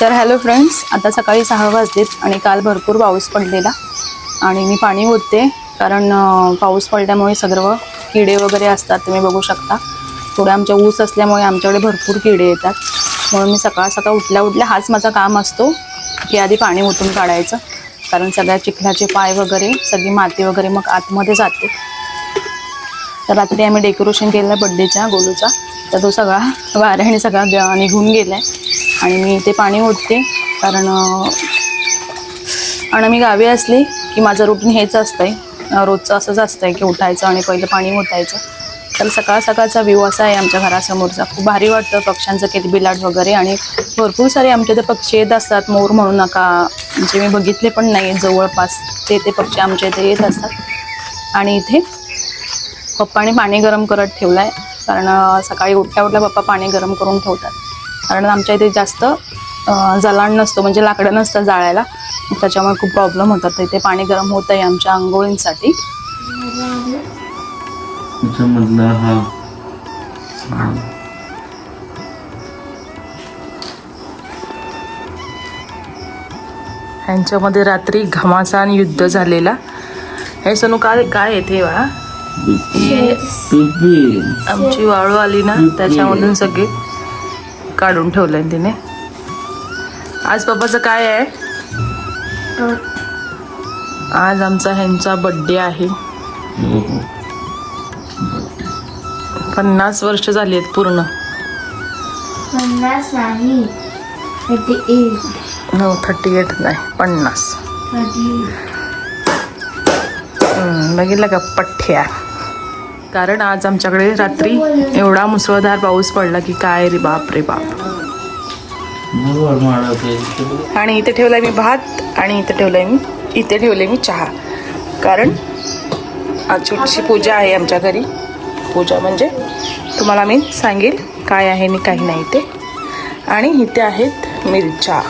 तर hello friends आता सकाळी सहा वाजलेत आणि काल भरपूर पाऊस पडलेला आणि मी पाणी ओतते कारण पाऊस पडल्यामुळे सर्व किडे वगैरे असतात तुम्ही बघू शकता. थोडे आमच्या ऊस असल्यामुळे आमच्याकडे भरपूर किडे येतात. म्हणून मी सकाळ सकाळ उठल्या उठल्या हाच माझा काम असतो की आधी पाणी ओतून काढायचं. कारण सगळ्या चिखलाचे पाय वगैरे सगळी माती वगैरे मग आतमध्ये जाते. तर रात्री आम्ही डेकोरेशन केलं बड्डेच्या गोलूचा. तर तो सगळा वाऱ्याने सगळा निघून गेला आहे आणि मी ते पाणी ओतते. कारण आणि मी गावी असली की माझं रुटीन हेच असतं आहे रोजचं असंच असतं आहे की उठायचं आणि पहिलं पाणी ओतायचं. तर सकाळ सकाळचा व्ह्यू असा आहे आमच्या घरासमोरचा. खूप भारी वाटतं पक्ष्यांचं किलबिलाट वगैरे आणि भरपूर सारे आमच्या इथे पक्षी येत असतात. मोर म्हणू नका. जे मी बघितले पण नाही आहेत जवळपास ते ते पक्षी आमच्या इथे येत असतात. आणि इथे पप्पाने पाणी गरम करत ठेवलं आहे कारण सकाळी उठल्या उठल्या पप्पा पाणी गरम करून ठेवतात. कारण आमच्या इथे जास्त अं, जलाण नसतो म्हणजे लाकडं नसतं जाळायला. त्याच्यामुळे खूप प्रॉब्लेम होतात. तर इथे पाणी गरम होत आहे आमच्या आंघोळींसाठी. हा हा. ह्यांच्यामध्ये रात्री घमासान युद्ध झालेला. हे सनू काय काय येते वा आमची वाळू आली ना त्याच्यामधून सगळे. काढून ठेवलंय तिने. आज पप्पाचं काय आहे? आज आमचा ह्यांचा बड्डे आहे. पन्नास वर्ष झाली आहेत पूर्ण. पन्नास नाही थर्टी एट थर्टी एट नाही पन्नास. बघितलं का पठ्ठ्या? कारण आज आमच्याकडे रात्री एवढा मुसळधार पाऊस पडला की काय रे बाप रे बाप. आणि इथे ठेवलाय मी भात आणि इथे ठेवलाय मी इथे ठेवले मी चहा. कारण आज छोटीशी पूजा आहे आमच्या घरी. पूजा म्हणजे तुम्हाला मी सांगेल काय आहे आणि काही नाही ते. आणि इथे आहेत मिरच्या.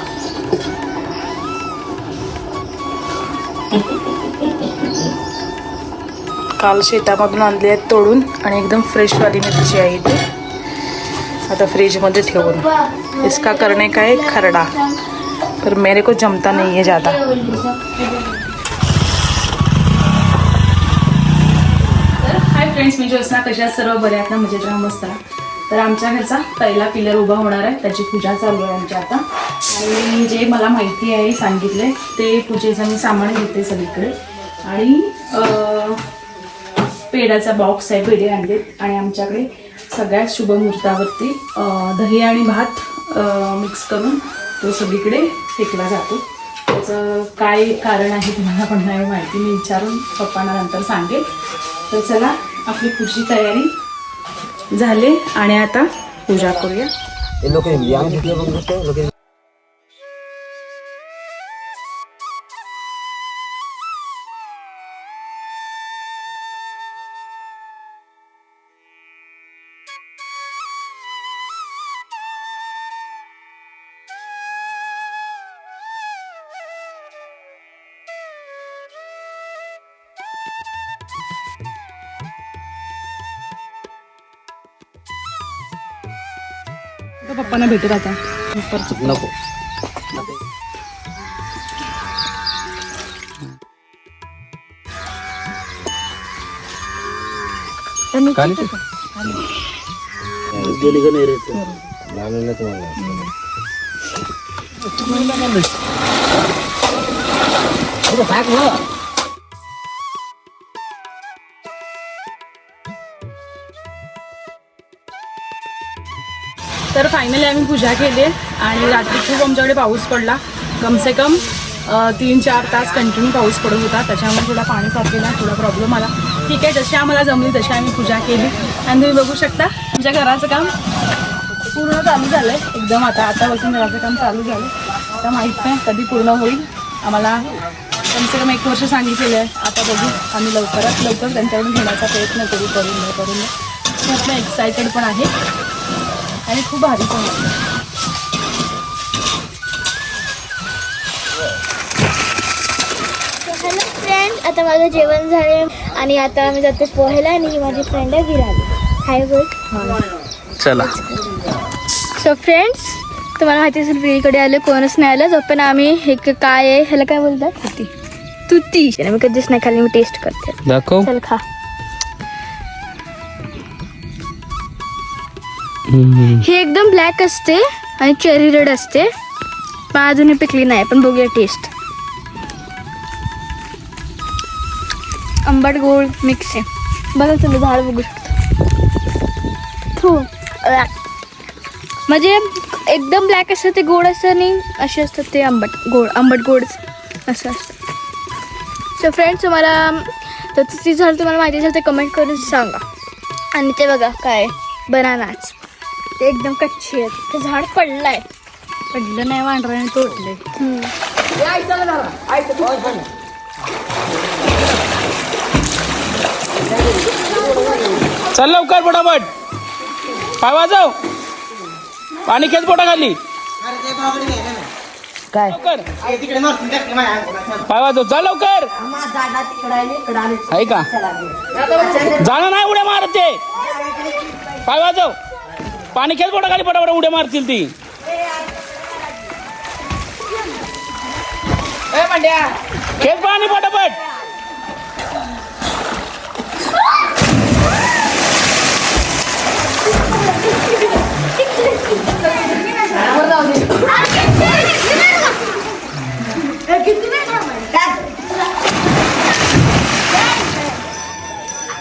काल शेतामधून आणले आहेत तोडून आणि एकदम फ्रेशवाली मिरची आहे इथे. आता फ्रीजमध्ये ठेवून. इसका करणे काय खरडा. पर मेरे को जमता नाही आहे ज़्यादा. हाय फ्रेंड्स मी ज्योत्ना कशा सर्व बऱ्या आहेत ना? म्हणजे राहा मस्त तर आमच्या घरचा पहिला पिलर उभा होणार आहे. त्याची पूजा चालू आहे आमच्या आता. आणि जे मला माहिती आहे सांगितले ते पूजेचं मी सामान घेते सगळीकडे. आणि पेडाचा बॉक्स आहे पेढे आणलेत. आणि आमच्याकडे सगळ्यात शुभ मुहूर्तावरती दही आणि भात मिक्स करून तो सगळीकडे फेकला जातो. त्याचं काय कारण आहे तुम्हाला पण नाही माहिती. मी विचारून पप्पांना नंतर सांगेल. तर चला आपली पुढची तयारी झाली आणि आता पूजा करूया. पप्पांना भेटत आता. नको. गेली का नाही रे ते? लागलेलं तुम्हाला. अरे टाक ना. तर फायनली आम्ही पूजा केली आणि रात्री खूप आमच्याकडे पाऊस पडला. कमसे कम तीन चार तास कंटिन्यू पाऊस पडत होता. त्याच्यामुळे थोडा पाणी साचलेला थोडा प्रॉब्लेम आला. ठीक आहे जशी आम्हाला जमली तशी आम्ही पूजा केली. आणि तुम्ही बघू शकता आमच्या घराचं काम पूर्ण चालू झालं आहे एकदम आता आतापासून घराचं काम चालू झालं आता माहीत नाही कधी पूर्ण होईल. आम्हाला कमसे कम एक वर्ष सांगितलेलं आहे. आता बघू आम्ही लवकरात लवकर त्यांच्याकडून घेण्याचा प्रयत्न करू करून करून खूप एक्सायटेड पण आहे. आणि खूप भारी पण आहे. हॅलो फ्रेंड आता माझं जेवण झाले आणि आता आम्ही जातो पोहायला आणि ही माझी फ्रेंड आहे विराली. हाय बोल चला. सो फ्रेंड्स तुम्हाला माहिती असेल वेळीकडे आले कोणच नाही आलं. जो पण आम्ही हे क- काय आहे ह्याला काय बोलतात? तुती. तुती. मी कधीच नाही खाल्ली मी टेस्ट करते. दाखव. चल खा. हे एकदम ब्लॅक असते आणि चेरी रेड असते. पण अजूनही पिकली नाही पण बघूया टेस्ट आंबट गोड मिक्स आहे. बघा तुम्ही झाड बघू शकता. थू. म्हणजे एकदम ब्लॅक असतं ते गोड असतं आणि असे असतात ते आंबट गोड आंबट गोड असं असतं. सो फ्रेंड्स तुम्हाला तर ती झाड तुम्हाला माहिती असेल ते कमेंट करून सांगा. आणि ते बघा काय बनानाच ते एकदम कच्चे आहेत. ते झाड पडलंय. पडलं नाही वांढराने तोडले चल लवकर फटाफट पाय वाजव? पाणी खेच पोटा खाली काय? लवकर. पाय वाजव? चल लवकर. आहे का? जाणं नाही उड्या मारते पाय वाजव? पाणी खेळ पोटा खाली फटाफट उड्या मारतील ती? खेळ पाणी पटापट.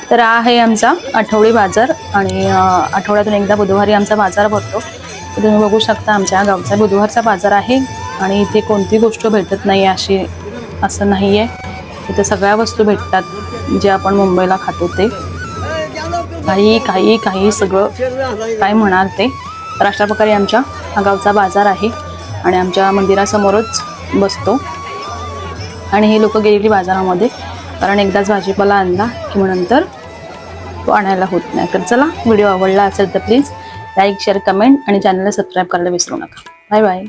तर हा आहे आमचा आठवडी बाजार आणि आठवड्यातून एकदा बुधवारी आमचा बाजार भरतो. तुम्ही बघू शकता आमच्या गावचा बुधवारचा बाजार आहे आणि इथे कोणती गोष्ट भेटत नाही अशी असं नाही आहे इथे सगळ्या वस्तू भेटतात जे आपण मुंबईला खातो ते. काही काही काही सगळं काय म्हणाल ते. तर अशा प्रकारे आमच्या हा गावचा बाजार आहे आणि आमच्या मंदिरासमोरच बसतो. आणि हे लोक गेलेली बाजारामध्ये. कारण एकदाच भाजीपाला आणला की नंतर तो आणायला होत नाही. तर चला व्हिडिओ आवडला असेल तर प्लीज लाईक शेअर कमेंट आणि चॅनलला सबस्क्राईब करायला विसरू नका. Bye bye